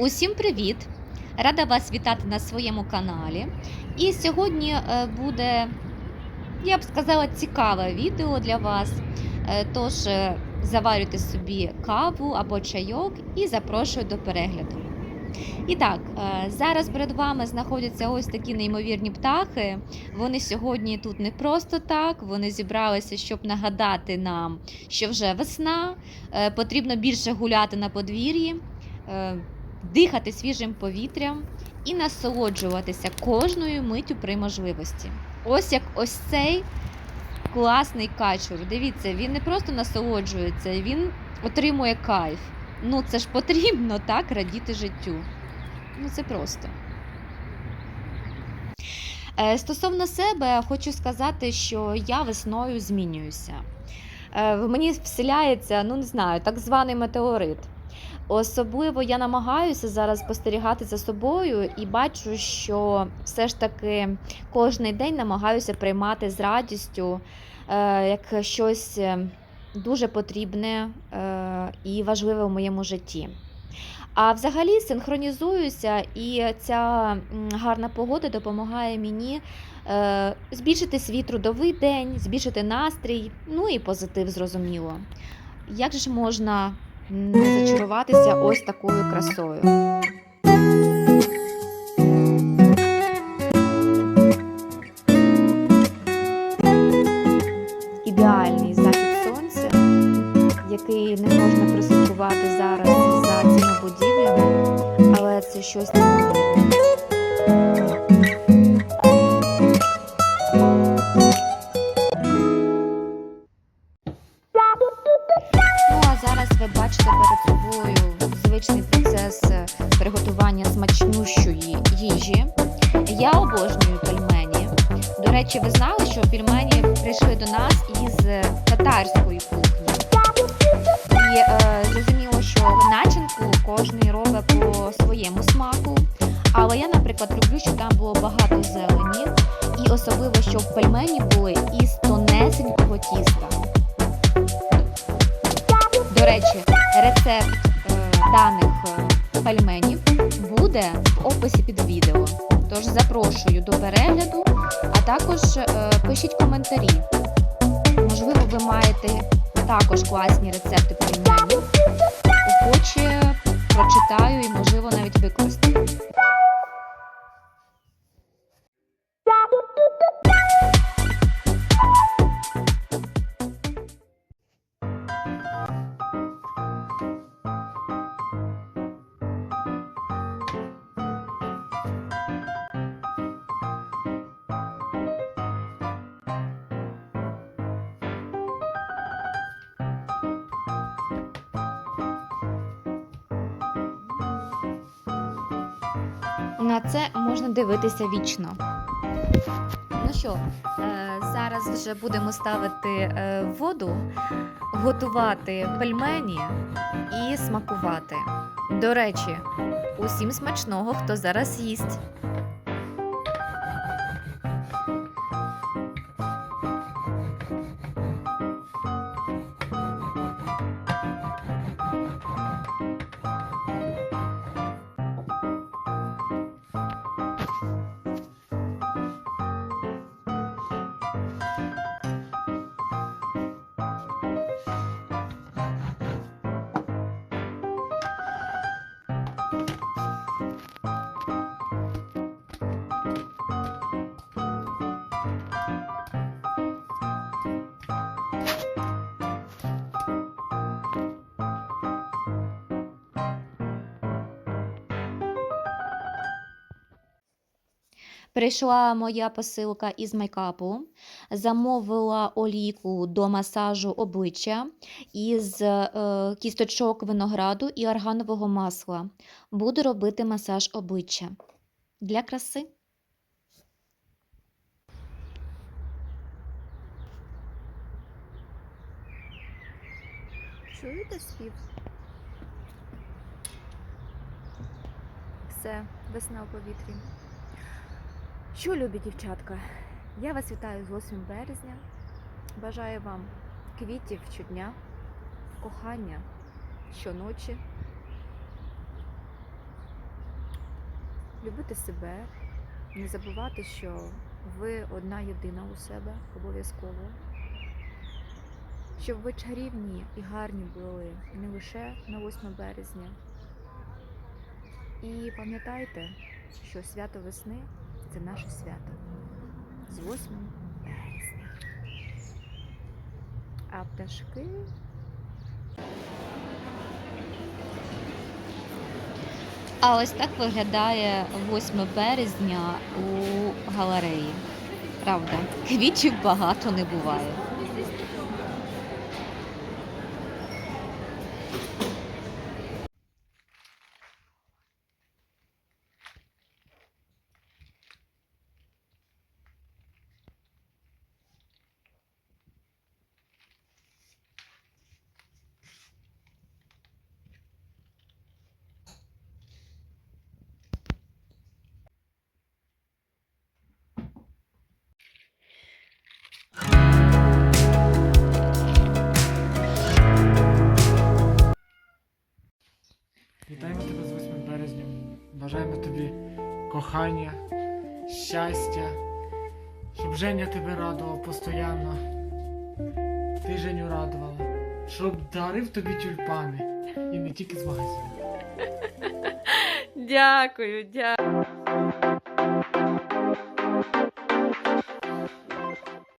Усім привіт! Рада вас вітати на своєму каналі. І сьогодні е, буде, я б сказала, цікаве відео для вас. Е, Тож е, заварюйте собі каву або чайок і запрошую до перегляду. І так, зараз перед вами знаходяться ось такі неймовірні птахи. Вони сьогодні тут не просто так, вони зібралися, щоб нагадати нам, що вже весна, потрібно більше гуляти на подвір'ї. Дихати свіжим повітрям і насолоджуватися кожною миттю при можливості. Ось як ось цей класний качур. Дивіться, він не просто насолоджується, він отримує кайф. Ну, це ж потрібно так радіти життю. Ну, це просто. Е, Стосовно себе, хочу сказати, що я весною змінююся. Е, В мені вселяється, ну не знаю, так званий метеорит. Особливо я намагаюся зараз спостерігати за собою і бачу, що все ж таки кожен день намагаюся приймати з радістю е, як щось е, дуже потрібне е, і важливе в моєму житті. А взагалі синхронізуюся, і ця гарна погода допомагає мені збільшити свій трудовий день, збільшити настрій, ну і позитив, зрозуміло. Як же ж можна не зачаруватися ось такою красою? Ідеальний захід сонця, який не можна прослідкувати зараз за цими будівлями, але це щось неймовірне. Їжі. Я обожнюю пельмені. До речі, ви знали, що пельмені прийшли до нас із е, татарської кухні. І е, зрозуміло, що начинку кожен робить по своєму смаку. Але я, наприклад, люблю, щоб там було багато зелені, і особливо, щоб пельмені були із тонесенького тіста. До речі, рецепт е, даних е, пельменів буде описі під відео. Тож запрошую до перегляду, а також е, пишіть коментарі. Можливо, ви маєте також класні рецепти порівняння. Охоче прочитаю і, можливо, навіть використаю. На це можна дивитися вічно. Ну що, е, зараз вже будемо ставити е, воду, готувати пельмені і смакувати. До речі, усім смачного, хто зараз їсть. Прийшла моя посилка із мейкапу, замовила олійку до масажу обличчя із е, кісточок винограду і органового масла. Буду робити масаж обличчя для краси. Чуєте спів? Все, весна у повітрі. Що, любі дівчатка? Я вас вітаю з 8 березня. Бажаю вам квітів щодня, кохання щоночі, любити себе, не забувати, що ви одна єдина у себе обов'язково. Щоб ви чарівні і гарні були не лише на 8 березня. І пам'ятайте, що свято весни це наше свято з 8 березня. А пташки А ось так виглядає 8 березня у галереї. Правда, квітів багато не буває. Вітаємо тебе з 8 березня. Бажаємо тобі кохання, щастя, щоб Женя тебе радував постійно. Ти Женю радувала. Щоб дарив тобі тюльпани. І не тільки з магазину. Дякую, дякую.